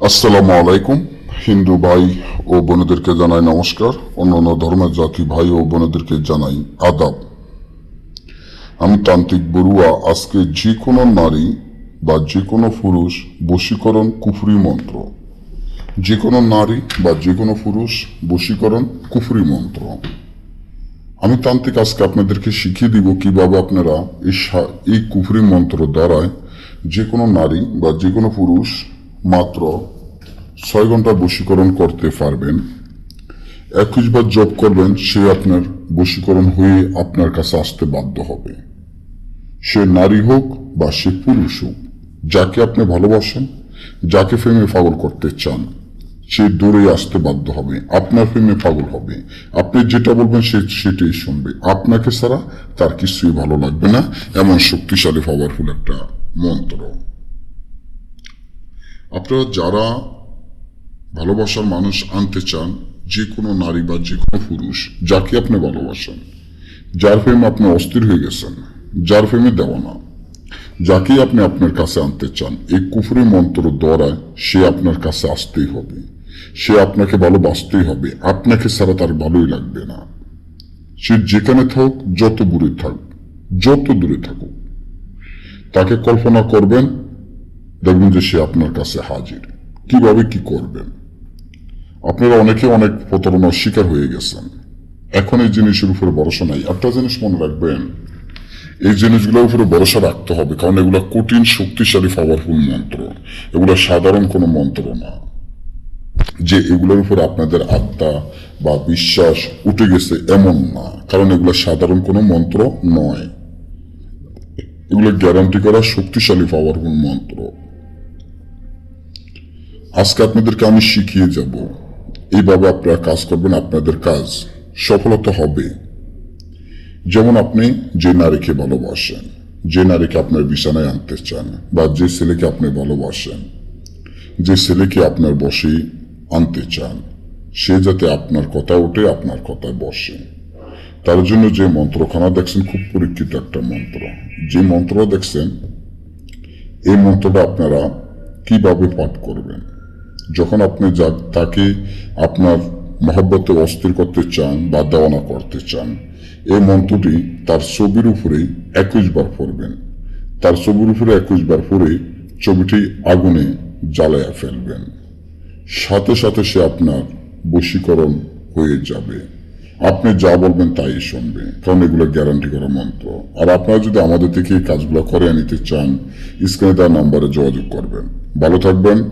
আসসালামু আলাইকুম। হিন্দু ভাই ও বোনেদেরকে জানাই নমস্কার। অন্যান্য ধর্মের জাতি ভাই ও বোনেদেরকে জানাই আদাব। আমি তান্ত্রিক বড়ুয়া, আজকে যে কোনো নারী বা যে কোনো পুরুষ বশীকরণ কুফরি মন্ত্র। যে কোনো নারী বা যে কোনো পুরুষ বশীকরণ কুফরি মন্ত্র। আমি তান্ত্রিক, আজকে আপনাদেরকে শিখিয়ে দিব কীভাবে আপনারা এই এই কুফরি মন্ত্র দ্বারায় যে কোনো নারী বা যে কোনো পুরুষ মাত্র ছয় ঘণ্টা বশীকরণ করতে পারবেন। একুশ বার জব করবেন, সে আপনার বশীকরণ হয়ে আপনার কাছে আসতে বাধ্য হবে। সে নারী হোক বা সে পুরুষ হোক, যাকে আপনি ভালোবাসেন, যাকে প্রেমে পাগল করতে চান, সে দৌড়ে আসতে বাধ্য হবে। আপনার প্রেমে পাগল হবে। আপনি যেটা বলবেন সে সেটাই শুনবে। আপনাকে ছাড়া তার কিছুই ভালো লাগবে না। এমন শক্তিশালী পাওয়ারফুল একটা মন্ত্র। আপনারা যারা ভালোবাসার মানুষ আনতে চান যে কোনো নারী বা যে কোনো পুরুষ, যাকে আপনি ভালোবাসেন, যার প্রেম আপনি অস্থির হয়ে গেছেন, যার প্রেমে দেওয়া না যাকেই আপনি আপনার কাছে আনতে চান, এই কুফরি মন্ত্র দ্বারা সে আপনার কাছে আসতেই হবে। সে আপনাকে ভালোবাসতেই হবে। আপনাকে ছাড়া তার ভালোই লাগবে না। সে যেখানে থাকুক, যত দূরে থাকুক, যত দূরে থাকুক, তাকে কল্পনা করবেন দেখবেন যে সে আপনার কাছে হাজির। কীভাবে কি করবেন? আপনারা অনেকে অনেক প্রতারণার শিকার হয়ে গেছেন। এখন এই জিনিসের উপরে ভরসা নাই। একটা জিনিস মনে রাখবেন, এই জিনিসগুলোর উপরে ভরসা রাখতে হবে, কারণ এগুলো কঠিন, শক্তিশালী পাওয়ারফুল মন্ত্র। এগুলো সাধারণ কোনো মন্ত্র না। যে এগুলোর উপর আপনাদের আত্মা বা বিশ্বাস উঠে গেছে এমন না, কারণ এগুলো সাধারণ কোনো মন্ত্র নয়। এগুলো গ্যারান্টি করা শক্তিশালী পাওয়ারফুল মন্ত্র। আজকে আপনাদেরকে আমি শিখিয়ে যাব। এইভাবে আপনারা কাজ করবেন, আপনাদের কাজ সফলতা হবে। যেমন আপনি যে নারীকে ভালোবাসেন, যে নারীকে আপনার বিছানায় আনতে চান বা যে ছেলেকে আপনি ভালোবাসেন, যে ছেলেকে আপনার বসে আনতে চান, সে যাতে আপনার কথা ওঠে, আপনার কথায় বসে। তার জন্য যে মন্ত্রখানা দেখছেন, খুব পরীক্ষিত একটা মন্ত্র। যে মন্ত্র দেখছেন, এই মন্ত্রটা আপনারা কীভাবে পাঠ করবেন? যখন আপনি তাকে আপনার মহব্বতে অস্থির করতে চান বা দেওয়ানা করতে চান, এই মন্ত্রটি তার ছবির উপরে একুশ বার পড়বেন। তার ছবির উপরে একুশ বার পরে ছবিটি আগুনে জ্বালায়া ফেলবেন। সাথে সাথে সে আপনার বশীকরণ হয়ে যাবে। আপনি যা বলবেন তাই শুনবে, কারণ এগুলো গ্যারান্টি করা মন্ত্র। আর আপনারা যদি আমাদের থেকে এই কাজগুলো করে নিতে চান স্ক্রিনে তার নাম্বারে যোগাযোগ করবেন। ভালো থাকবেন।